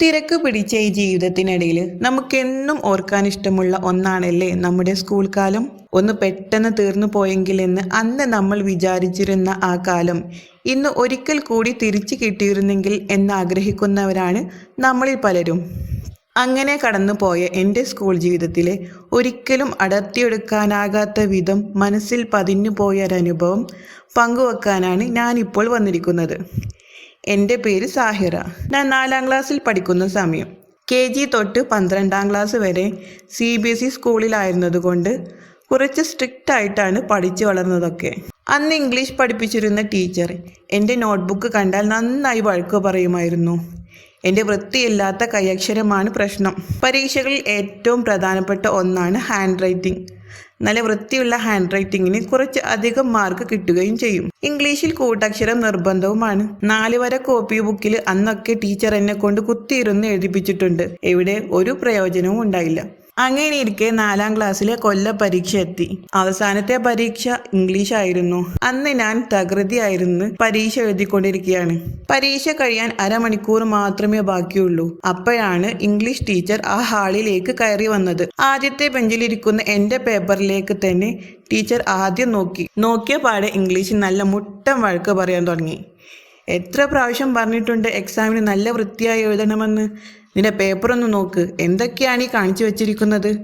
തിരക്ക് പിടിച്ച ഈ ജീവിതത്തിനിടയിൽ നമുക്കെന്നും ഓർക്കാൻ ഇഷ്ടമുള്ള ഒന്നാണല്ലേ നമ്മുടെ സ്കൂൾ കാലം ഒന്ന് പെട്ടെന്ന് തീർന്നു പോയെങ്കിൽ എന്ന് അന്ന് നമ്മൾ വിചാരിച്ചിരുന്ന ആ കാലം. ഇന്ന് ഒരിക്കൽ കൂടി തിരിച്ചു കിട്ടിയിരുന്നെങ്കിൽ എന്നാഗ്രഹിക്കുന്നവരാണ് നമ്മളിൽ പലരും. അങ്ങനെ കടന്നുപോയ എന്റെ സ്കൂൾ ജീവിതത്തിലെ ഒരിക്കലും അടർത്തിയെടുക്കാനാകാത്ത വിധം മനസ്സിൽ പതിഞ്ഞു പോയ ഒരനുഭവം പങ്കുവെക്കാനാണ് ഞാനിപ്പോൾ വന്നിരിക്കുന്നത്. എന്റെ പേര് സാഹിറ. ഞാൻ നാലാം ക്ലാസ്സിൽ പഠിക്കുന്ന സമയം. കെ ജി തൊട്ട് പന്ത്രണ്ടാം ക്ലാസ് വരെ സി ബി എസ് ഇ സ്കൂളിലായിരുന്നതുകൊണ്ട് കുറച്ച് സ്ട്രിക്റ്റ് ആയിട്ടാണ് പഠിച്ചു വളർന്നതൊക്കെ. അന്ന് ഇംഗ്ലീഷ് പഠിപ്പിച്ചിരുന്ന ടീച്ചർ എന്റെ നോട്ട്ബുക്ക് കണ്ടാൽ നന്നായി വഴക്ക് പറയുമായിരുന്നു. എന്റെ വൃത്തിയില്ലാത്ത കൈയക്ഷരമാണ് പ്രശ്നം. പരീക്ഷകളിൽ ഏറ്റവും പ്രധാനപ്പെട്ട ഒന്നാണ് ഹാൻഡ് റൈറ്റിംഗ്. നല്ല വൃത്തിയുള്ള ഹാൻഡ് റൈറ്റിങ്ങിന് കുറച്ച് അധികം മാർക്ക് കിട്ടുകയും ചെയ്യും. ഇംഗ്ലീഷിൽ കൂട്ടക്ഷരം നിർബന്ധവുമാണ്. നാല് വര കോപ്പി ബുക്കിൽ അന്നൊക്കെ ടീച്ചർ എന്നെ കൊണ്ട് കുത്തിയിരുന്ന് എഴുതിപ്പിച്ചിട്ടുണ്ട്. എവിടെ ഒരു പ്രയോജനവും ഉണ്ടായില്ല. അങ്ങനെ ഇരിക്കെ നാലാം ക്ലാസ്സിലെ കൊല്ല പരീക്ഷ എത്തി. അവസാനത്തെ പരീക്ഷ ഇംഗ്ലീഷ് ആയിരുന്നു. അന്ന് ഞാൻ തകൃതിയായിരുന്നു പരീക്ഷ എഴുതിക്കൊണ്ടിരിക്കുകയാണ് പരീക്ഷ കഴിയാൻ അരമണിക്കൂർ മാത്രമേ ബാക്കിയുള്ളൂ. അപ്പോഴാണ് ഇംഗ്ലീഷ് ടീച്ചർ ആ ഹാളിലേക്ക് കയറി വന്നത്. ആദ്യത്തെ ബെഞ്ചിലിരിക്കുന്ന എന്റെ പേപ്പറിലേക്ക് തന്നെ ടീച്ചർ ആദ്യം നോക്കി. നോക്കിയ പാടെ ഇംഗ്ലീഷിൽ നല്ല മുട്ടം വഴക്ക് പറയാൻ തുടങ്ങി. എത്ര പ്രാവശ്യം പറഞ്ഞിട്ടുണ്ട് എക്സാമിന് നല്ല വൃത്തിയായി എഴുതണമെന്ന്? നിന്റെ പേപ്പറൊന്ന് നോക്ക്. എന്തൊക്കെയാണ് ഈ കാണിച്ചു വെച്ചിരിക്കുന്നത്?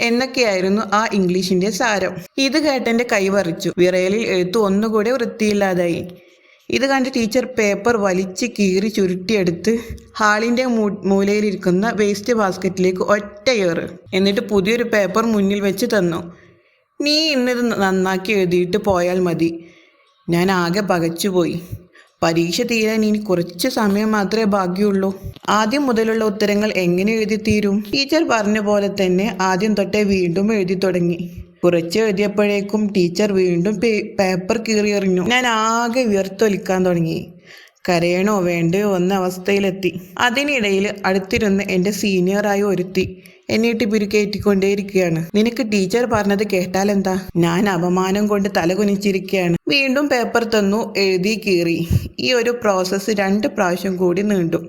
എന്നൊക്കെയായിരുന്നു ആ ഇംഗ്ലീഷിന്റെ സാരം. ഇത് കേട്ടെന്റെ കൈ വറിച്ചു. വിറയലിൽ എഴുത്തു ഒന്നുകൂടെ വൃത്തിയില്ലാതായി. ഇത് കണ്ട് ടീച്ചർ പേപ്പർ വലിച്ച് കീറി ചുരുട്ടിയെടുത്ത് ഹാളിന്റെ മൂ- മൂലയിലിരിക്കുന്ന വേസ്റ്റ് ബാസ്ക്കറ്റിലേക്ക് ഒറ്റയേറ് എന്നിട്ട് പുതിയൊരു പേപ്പർ മുന്നിൽ വെച്ച് തന്നു. നീ ഇന്നിത് നന്നാക്കി എഴുതിയിട്ട് പോയാൽ മതി. ഞാൻ ആകെ പകച്ചുപോയി. പരീക്ഷ തീരാൻ ഇനി കുറച്ച് സമയം മാത്രമേ ബാക്കിയുള്ളൂ. ആദ്യം മുതലുള്ള ഉത്തരങ്ങൾ എങ്ങനെ എഴുതി തീരും? ടീച്ചർ പറഞ്ഞ പോലെ തന്നെ ആദ്യം തൊട്ടേ വീണ്ടും എഴുതി തുടങ്ങി. കുറച്ച് എഴുതിയപ്പോഴേക്കും ടീച്ചർ വീണ്ടും പേപ്പർ കീറിയെറിഞ്ഞു ഞാൻ ആകെ വിയർത്തൊലിക്കാൻ തുടങ്ങി. കരയണോ വേണ്ടയോ എന്ന അവസ്ഥയിലെത്തി. അതിനിടയിൽ അടുത്തിരുന്ന് എന്റെ സീനിയറായി ഒരുത്തി. എന്നിട്ട് പിരുക്കേറ്റിക്കൊണ്ടേയിരിക്കുകയാണ് നിനക്ക് ടീച്ചർ പറഞ്ഞത് കേട്ടാൽ എന്താ ഞാൻ അപമാനം കൊണ്ട് തലകുനിച്ചിരിക്കുകയാണ്. വീണ്ടും പേപ്പർ തന്നു എഴുതി കീറി. ഈ ഒരു പ്രോസസ്സ് രണ്ട് പ്രാവശ്യം കൂടി നീണ്ടു.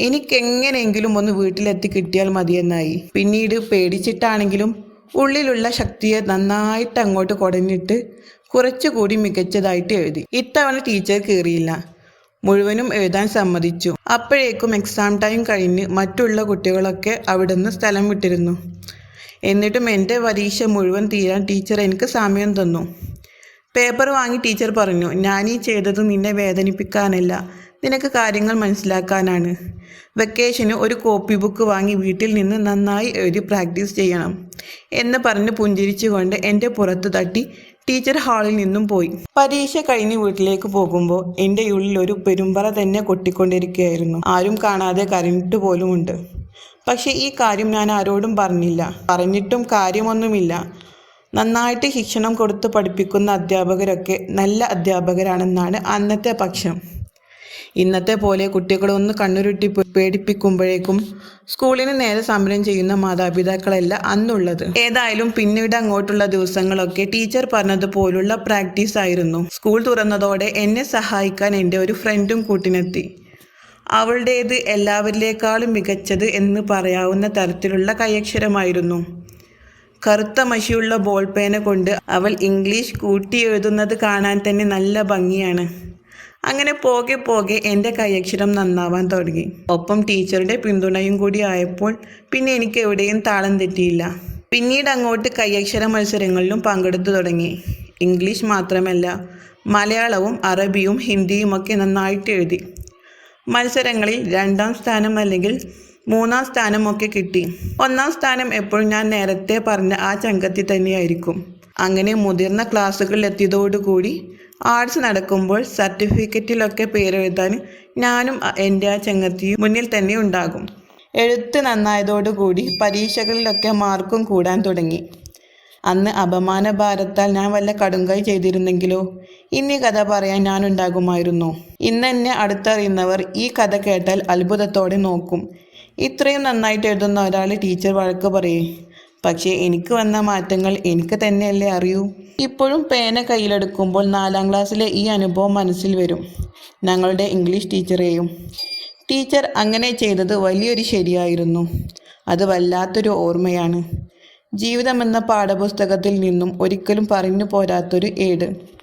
എനിക്കെങ്ങനെയെങ്കിലും ഒന്ന് വീട്ടിലെത്തി കിട്ടിയാൽ മതിയെന്നായി. പിന്നീട് പേടിച്ചിട്ടാണെങ്കിലും ഉള്ളിലുള്ള ശക്തിയെ നന്നായിട്ട് അങ്ങോട്ട് കുടഞ്ഞിട്ട് കുറച്ചുകൂടി മികച്ചതായിട്ട് എഴുതി. ഇത്തവണ ടീച്ചർ കീറിയില്ല. മുഴുവനും എഴുതാൻ സമ്മതിച്ചു. അപ്പോഴേക്കും എക്സാം ടൈം കഴിഞ്ഞ് മറ്റുള്ള കുട്ടികളൊക്കെ അവിടുന്ന് സ്ഥലം വിട്ടിരുന്നു. എന്നിട്ടും എന്റെ പരീക്ഷ മുഴുവൻ തീരാൻ ടീച്ചർ എനിക്ക് സമയം തന്നു. പേപ്പർ വാങ്ങി ടീച്ചർ പറഞ്ഞു ഞാനീ ചെയ്തത് നിന്നെ വേദനിപ്പിക്കാനല്ല. നിനക്ക് കാര്യങ്ങൾ മനസ്സിലാക്കാനാണ്. വെക്കേഷന് ഒരു കോപ്പി ബുക്ക് വാങ്ങി വീട്ടിൽ നിന്ന് നന്നായി എഴുതി പ്രാക്ടീസ് ചെയ്യണം. എന്ന് പറഞ്ഞ് പുഞ്ചിരിച്ചുകൊണ്ട് എന്റെ പുറത്ത് തട്ടി ടീച്ചർ ഹാളിൽ നിന്നും പോയി. പരീക്ഷ കഴിഞ്ഞ് വീട്ടിലേക്ക് പോകുമ്പോൾ എന്റെ ഉള്ളിൽ ഒരു പെരുമ്പറ തന്നെ കൊട്ടിക്കൊണ്ടിരിക്കുകയായിരുന്നു. ആരും കാണാതെ കരഞ്ഞിട്ട് പോലുമുണ്ട്. പക്ഷേ ഈ കാര്യം ഞാൻ ആരോടും പറഞ്ഞില്ല. പറഞ്ഞിട്ടും കാര്യമൊന്നുമില്ല. നന്നായിട്ട് ശിക്ഷണം കൊടുത്ത് പഠിപ്പിക്കുന്ന അധ്യാപകരൊക്കെ നല്ല അധ്യാപകരാണെന്നാണ് അന്നത്തെ പക്ഷം. ഇന്നത്തെ പോലെ കുട്ടികളെ ഒന്ന് കണ്ണുരുട്ടി പേടിപ്പിക്കുമ്പോഴേക്കും സ്കൂളിന് നേരെ സമരം ചെയ്യുന്ന മാതാപിതാക്കളല്ല അന്നുള്ളത്. ഏതായാലും പിന്നീട് അങ്ങോട്ടുള്ള ദിവസങ്ങളൊക്കെ ടീച്ചർ പറഞ്ഞതുപോലുള്ള പ്രാക്ടീസ് ആയിരുന്നു. സ്കൂൾ തുറന്നതോടെ എന്നെ സഹായിക്കാൻ എന്റെ ഒരു ഫ്രണ്ടും കൂട്ടിനെത്തി. അവളുടേത് എല്ലാവരിലേക്കാളും മികച്ചത് എന്ന് പറയാവുന്ന തരത്തിലുള്ള കൈയക്ഷരമായിരുന്നു. കറുത്ത മഷിയുള്ള ബോൾ പേന കൊണ്ട് അവൾ ഇംഗ്ലീഷ് കൂട്ടി എഴുതുന്നത് കാണാൻ തന്നെ നല്ല ഭംഗിയാണ്. അങ്ങനെ പോകെ പോകെ എന്റെ കൈയക്ഷരം നന്നാവാൻ തുടങ്ങി. ഒപ്പം ടീച്ചറുടെ പിന്തുണയും കൂടി ആയപ്പോൾ പിന്നെ എനിക്ക് എവിടെയും താളം തെറ്റിയില്ല. പിന്നീട് അങ്ങോട്ട് കൈയക്ഷര മത്സരങ്ങളിലും പങ്കെടുത്തു തുടങ്ങി. ഇംഗ്ലീഷ് മാത്രമല്ല മലയാളവും അറബിയും ഹിന്ദിയും ഒക്കെ നന്നായിട്ട് എഴുതി. മത്സരങ്ങളിൽ രണ്ടാം സ്ഥാനം അല്ലെങ്കിൽ മൂന്നാം സ്ഥാനമൊക്കെ കിട്ടി. ഒന്നാം സ്ഥാനം എപ്പോഴും ഞാൻ നേരത്തെ പറഞ്ഞ ആ ചങ്കത്തിൽ തന്നെയായിരിക്കും. അങ്ങനെ മുതിർന്ന ക്ലാസ്സുകളിൽ എത്തിയതോടുകൂടി ആർട്സ് നടക്കുമ്പോൾ സർട്ടിഫിക്കറ്റിലൊക്കെ പേരെഴുതാൻ ഞാനും എന്റെ ആ ചങ്ങത്തിയും മുന്നിൽ തന്നെ ഉണ്ടാകും. എഴുത്ത് നന്നായതോടുകൂടി പരീക്ഷകളിലൊക്കെ മാർക്കും കൂടാൻ തുടങ്ങി. അന്ന് അപമാന ഭാരത്താൽ ഞാൻ വല്ല കടുങ്കൈ ചെയ്തിരുന്നെങ്കിലോ? ഇനി കഥ പറയാൻ ഞാനുണ്ടാകുമായിരുന്നു ഇന്ന് ഇന്നെന്നെ അടുത്തറിയുന്നവർ ഈ കഥ കേട്ടാൽ അത്ഭുതത്തോടെ നോക്കും. ഇത്രയും നന്നായിട്ട് എഴുതുന്ന ഒരാൾ ടീച്ചർ വഴക്ക് പറയേ. പക്ഷേ എനിക്ക് വന്ന മാറ്റങ്ങൾ എനിക്ക് തന്നെയല്ലേ അറിയൂ? ഇപ്പോഴും പേന കയ്യിലെടുക്കുമ്പോൾ നാലാം ക്ലാസ്സിലെ ഈ അനുഭവം മനസ്സിൽ വരും. ഞങ്ങളുടെ ഇംഗ്ലീഷ് ടീച്ചറെയും. ടീച്ചർ അങ്ങനെ ചെയ്തത് വലിയൊരു ശരിയായിരുന്നു. അത് വല്ലാത്തൊരു ഓർമ്മയാണ്. ജീവിതമെന്ന പാഠപുസ്തകത്തിൽ നിന്നും ഒരിക്കലും പറഞ്ഞു പോരാത്തൊരു ഏട്.